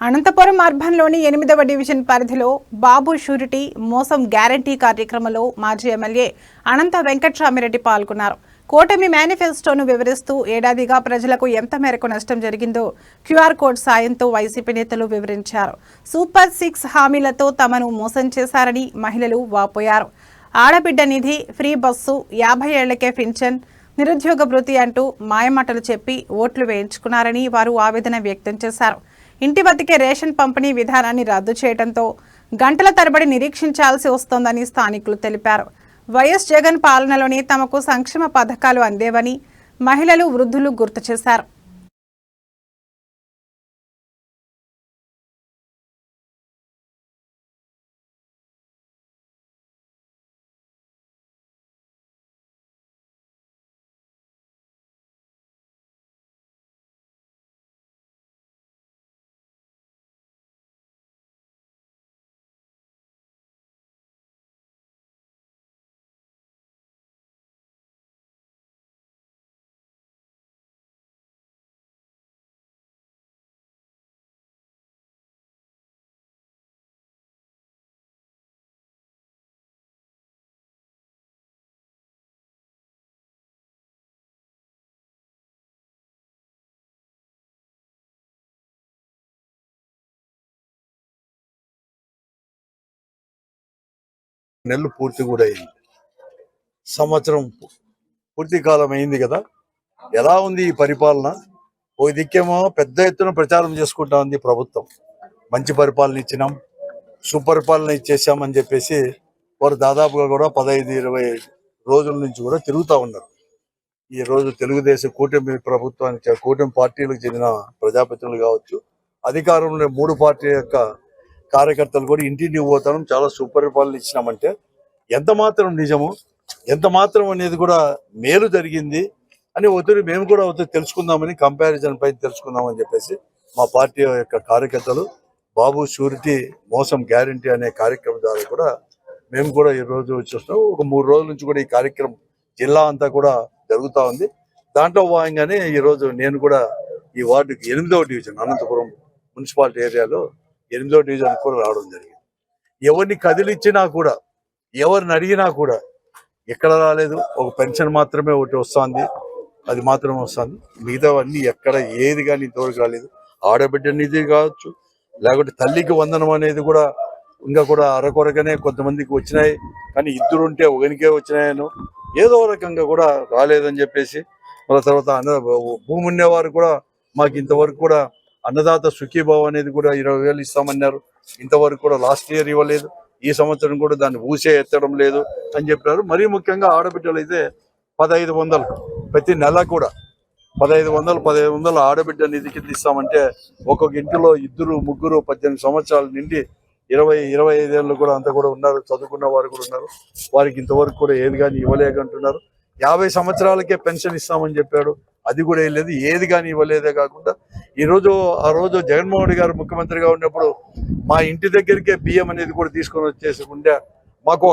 అనంతపురం అర్బన్లోని ఎనిమిదవ డివిజన్ పరిధిలో బాబు షూరిటీ మోసం గ్యారంటీ కార్యక్రమంలో మాజీ ఎమ్మెల్యే అనంత వెంకట్రామిరెడ్డి పాల్గొన్నారు. కూటమి మేనిఫెస్టోను వివరిస్తూ ఏడాదిగా ప్రజలకు ఎంత మేరకు నష్టం జరిగిందో క్యూఆర్ కోడ్ సాయంతో వైసీపీ నేతలు వివరించారు. సూపర్ సిక్స్ హామీలతో తమను మోసం చేశారని మహిళలు వాపోయారు. ఆడబిడ్డ నిధి ఫ్రీ బస్సు యాభై ఏళ్ళకే పింఛన్ నిరుద్యోగ భృతి అంటూ మాయమాటలు చెప్పి ఓట్లు వేయించుకున్నారని వారు ఆవేదన వ్యక్తం చేశారు. ఇంటి వద్దకే రేషన్ పంపిణీ విధానాన్ని రద్దు చేయడంతో గంటల తరబడి నిరీక్షించాల్సి వస్తోందని స్థానికులు తెలిపారు. వైఎస్ జగన్ పాలనలోని తమకు సంక్షేమ పథకాలు అందేవని మహిళలు వృద్ధులు గుర్తు చేశారు. నెలలు పూర్తి కూడా అయింది. సంవత్సరం పూర్తి కాలం అయింది కదా? ఎలా ఉంది ఈ పరిపాలన? ఓ దిక్కేమో పెద్ద ఎత్తున ప్రచారం చేసుకుంటా ఉంది ప్రభుత్వం. మంచి పరిపాలన ఇచ్చినాం సుపరిపాలన ఇచ్చేసామని చెప్పేసి వారు దాదాపుగా కూడా పదహైదు ఇరవై రోజుల నుంచి కూడా తిరుగుతూ ఉన్నారు. ఈ రోజు తెలుగుదేశం కూటమి ప్రభుత్వానికి కూటమి పార్టీలకు చెందిన ప్రజాప్రతినిధులు కావచ్చు అధికారంలో మూడు పార్టీ యొక్క కార్యకర్తలు కూడా ఇంటింటికి పోతాం చాలా సుపరిపాలన ఇచ్చినామంటే ఎంత మాత్రం నిజము ఎంత మాత్రం అనేది కూడా మేలు జరిగింది అని ఒత్తిడి మేము కూడా ఒత్తిడి తెలుసుకుందామని కంపారిజన్ పై తెలుసుకుందామని చెప్పేసి మా పార్టీ యొక్క కార్యకర్తలు బాబు షూరిటీ మోసం గ్యారంటీ అనే కార్యక్రమం ద్వారా కూడా మేము కూడా ఈ రోజు చూస్తున్నాం ఒక మూడు రోజుల నుంచి కూడా ఈ కార్యక్రమం జిల్లా అంతా కూడా జరుగుతూ ఉంది. దాంట్లో భాగంగానే ఈ రోజు నేను కూడా ఈ వార్డుకి ఎనిమిదవ డివిజన్ అనంతపురం మున్సిపాలిటీ ఏరియాలో ఎనిమిదో డివిజన్ కూడా రావడం జరిగింది. ఎవరిని కదిలిచ్చినా కూడా ఎవరిని అడిగినా కూడా ఎక్కడ రాలేదు. ఒక పెన్షన్ మాత్రమే ఒకటి వస్తుంది. అది మాత్రమే వస్తుంది. మిగతావన్నీ ఎక్కడ ఏది కానీ ఇంతవరకు రాలేదు. ఆడబిడ్డ నిధి కావచ్చు లేకుంటే తల్లికి వందనం అనేది కూడా ఇంకా కూడా అరకొరకనే కొంతమందికి వచ్చినాయి. కానీ ఇద్దరు ఉంటే ఒకనికే వచ్చినాయను ఏదో రకంగా కూడా రాలేదని చెప్పేసి మళ్ళీ తర్వాత భూమి ఉండేవారు కూడా మాకు ఇంతవరకు కూడా అన్నదాత సుఖీభావం అనేది కూడా ఇరవై వేలు ఇస్తామన్నారు. ఇంతవరకు కూడా లాస్ట్ ఇయర్ ఇవ్వలేదు. ఈ సంవత్సరం కూడా దాన్ని ఊసే ఎత్తడం లేదు అని చెప్పారు. మరీ ముఖ్యంగా ఆడబిడ్డలు అయితే పదహైదు వందలు ప్రతి నెల కూడా పదహైదు వందలు పదహైదు వందలు ఆడబిడ్డ నిధి కింద ఇస్తామంటే ఒక్కొక్క ఇంటిలో ఇద్దరు ముగ్గురు పద్దెనిమిది సంవత్సరాల నుండి ఇరవై ఇరవై ఐదేళ్ళు కూడా అంతా కూడా ఉన్నారు. చదువుకున్న వారు కూడా ఉన్నారు. వారికి ఇంతవరకు కూడా ఏది కానీ ఇవ్వలేకంటున్నారు యాభై సంవత్సరాలకే పెన్షన్ ఇస్తామని చెప్పాడు. అది కూడా ఏం లేదు. ఏది కానీ ఇవ్వలేదే కాకుండా ఈ రోజు ఆ రోజు జగన్మోహన్ రెడ్డి గారు ముఖ్యమంత్రిగా ఉన్నప్పుడు మా ఇంటి దగ్గరికే బియ్యం అనేది కూడా తీసుకొని వచ్చేసి ఉండే మాకు